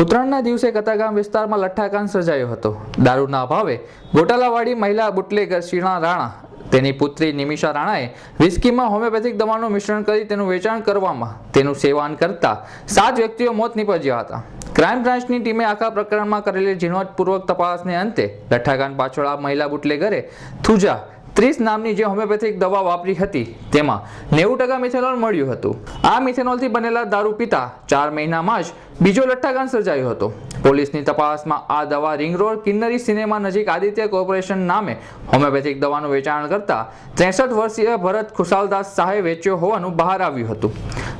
ઉત્તરાયણના દિવસે કતારગામ વિસ્તારમાં લઠ્ઠાકાંડ સર્જાયો હતો. દારૂના અભાવે ગોટાલાવાડી મહિલા બુટલેગર શીણા રાણા, તેની પુત્રી નિમિષા રાણાએ વિસ્કીમાં હોમિયોપેથિક દવાનું મિશ્રણ કરી તેનું વેચાણ કરવામાં તેનું સેવન કરતા સાત વ્યક્તિઓ મોત નીપજ્યા હતા. ક્રાઇમ બ્રાન્ચની ટીમે આખા પ્રકરણમાં કરેલી ઝીણવટપૂર્વક તપાસને અંતે લઠ્ઠાકાંડ પાછળ આ મહિલા બુટલેગરે થુજા ત્રીસ નામની જે હોમિયોપેથિક દવા વાપરી હતી, તેમાં નેવું ટકા મિથેનોલ મળ્યું હતું. આ મિથેનોલથી બનેલા દારૂ પીતા ચાર મહિનામાં જ બીજો લઠ્ઠાકાંડ સર્જાયો હતો. પોલીસની તપાસમાં આ દવા રિંગ રોડ કિન્નરી સિનેમા નજીક આદિત્ય કોર્પોરેશન નામે હોમિયોપેથિક દવાનું વેચાણ કરતા ત્રેસઠ વર્ષીય ભરત ખુશાલદાસ શાહે વેચ્યો હોવાનું બહાર આવ્યું હતું.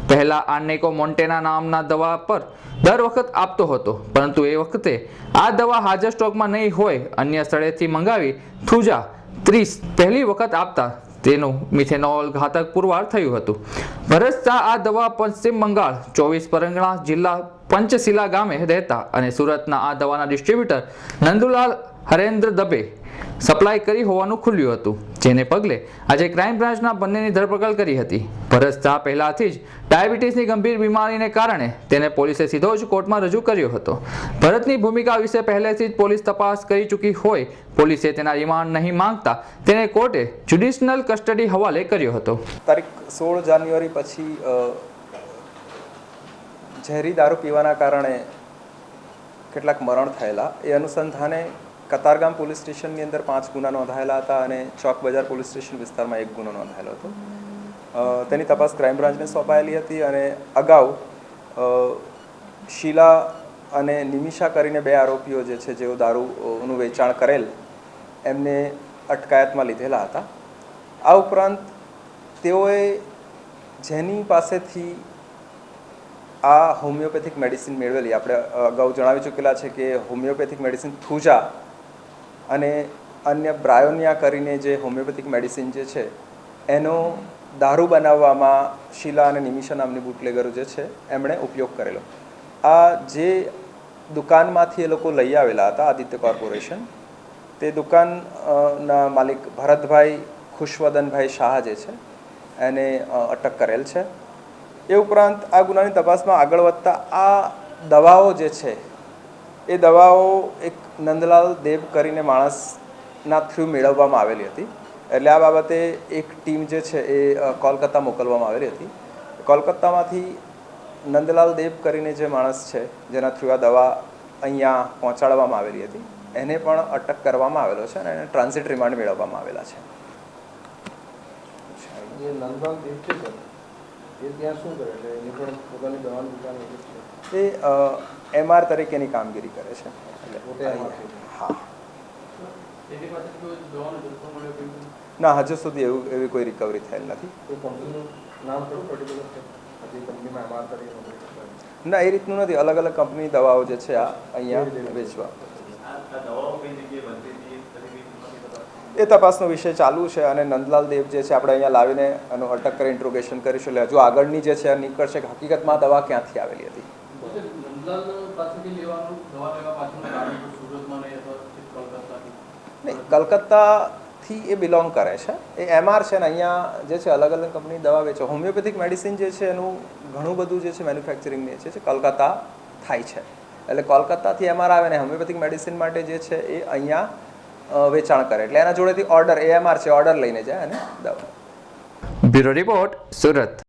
પહેલા આનેકો મોન્ટેના નામના દવા પર દર વખત આપતો હતો, પરંતુ એ વખતે આ દવા હાજર સ્ટોકમાં નહીં હોય, અન્ય સ્થળેથી મંગાવી, થુજા ત્રીસ પહેલી વખત આપતા. તેનું મિથેનોલ ઘાતક પુરવાર થયું હતું. ભરત આ દવા પશ્ચિમ બંગાળ, ચોવીસ પરગણા જિલ્લા પંચશીલા ગામે રહેતા અને સુરતના આ દવાના ડિસ્ટ્રીબ્યુટર નંદુલાલ હરેન્દ્ર દબે સપ્લાય કરી હોવાનું ખુલ્યું હતું, જેને પગલે આજે ક્રાઇમ બ્રાન્ચના બંનેની ધરપકડ કરી હતી. ભરત શાહ પહેલાથી જ ડાયાબિટીસની ગંભીર બીમારીને કારણે તેને પોલીસે સીધો જ કોર્ટમાં રજૂ કર્યો હતો. ભરતની ભૂમિકા વિશે પહેલેથી જ પોલીસ તપાસ કરી ચૂકી હોય, પોલીસે તેના રિમાન્ડ નહીં માંગતા તેને કોર્ટે જ્યુડિશનલ કસ્ટડી હવાલે કર્યો હતો. તારીખ સોળ જાન્યુઆરી પછી ઝેરી દારૂ પીવાના કારણે કેટલાક મરણ થયેલા. એ અનુસંધાને કતારગામ પોલીસ સ્ટેશનની અંદર પાંચ ગુના નોંધાયેલા હતા અને ચોક બજાર પોલીસ સ્ટેશન વિસ્તારમાં એક ગુનો નોંધાયેલો હતો. તેની તપાસ ક્રાઇમ બ્રાન્ચને સોંપાયેલી હતી અને અગાઉ શીલા અને નિમિષા કરીને બે આરોપીઓ જે છે જેઓ દારૂનું વેચાણ કરેલ, એમને અટકાયતમાં લીધેલા હતા. આ ઉપરાંત તેઓએ જેની પાસેથી આ હોમિયોપેથિક મેડિસિન મેળવેલી. આપણે અગાઉ જણાવી ચૂકેલા છે કે હોમિયોપેથિક મેડિસિન થુજા અને અન્ય બ્રાયોનિયા કરીને જે હોમિયોપેથિક મેડિસિન જે છે, એનો દારૂ બનાવવામાં શીલા અને નિમિષા નામની બુટલેગરો જે છે, એમણે ઉપયોગ કરેલો. આ જે દુકાનમાંથી એ લોકો લઈ આવેલા હતા, આદિત્ય કોર્પોરેશન, તે દુકાન ના માલિક ભરતભાઈ ખુશવદનભાઈ શાહ જે છે, એને અટક કરેલ છે. એ ઉપરાંત આ ગુનાની તપાસમાં આગળ વધતા આ દવાઓ જે છે એ દવાઓ એક નંદલાલ દેવ કરીને માણસના થ્રુ મેળવવામાં આવેલી હતી. એટલે આ બાબતે એક ટીમ જે છે એ કોલકાતા મોકલવામાં આવેલી હતી. કોલકાતામાંથી નંદલાલ દેવ કરીને જે માણસ છે, જેના થ્રુ આ દવા અહીંયા પહોંચાડવામાં આવેલી હતી, એને પણ અટક કરવામાં આવેલો છે અને એને ટ્રાન્ઝિટ રિમાન્ડ મેળવવામાં આવેલા છે એ ત્યાં શું કરે એટલે એની પણ પોતાની દવાની દુકાન છે. એ એમઆર તરીકેની કામગીરી કરે છે. હા. ના હજુ સુધી એવું એવી કોઈ રિકવરી થયેલ નથી. ના એ રીતનું નથી. અલગ અલગ કંપની દવાઓ જે છે આ અહીંયા વેચવા. એ તપાસનો વિષય ચાલુ છે અને નંદલાલ દેવ જે છે આપણે અહીંયા લાવીને એનું અટક કરી ઇન્ટ્રોગેશન કરીશું એટલે હજુ આગળની જે છે નીકળશે કે હકીકતમાં દવા ક્યાંથી આવેલી હતી? નહીં કલકત્તાથી? એ બિલોંગ કરે છે. એ એમઆર છે ને અહીંયા જે છે અલગ અલગ કંપની દવા વેચે. હોમિયોપેથિક મેડિસિન જે છે એનું ઘણું બધું જે છે મેન્યુફેક્ચરિંગ જે છે કલકત્તા થાય છે. એટલે કોલકાતાથી એમઆર આવે ને હોમિયોપેથિક મેડિસિન માટે જે છે એ અહીંયા વેચાણ કરે. એટલે એના જોડેથી ઓર્ડર એએમઆર છે ઓર્ડર લઈને જાય અને દવા. Bureau report, Surat.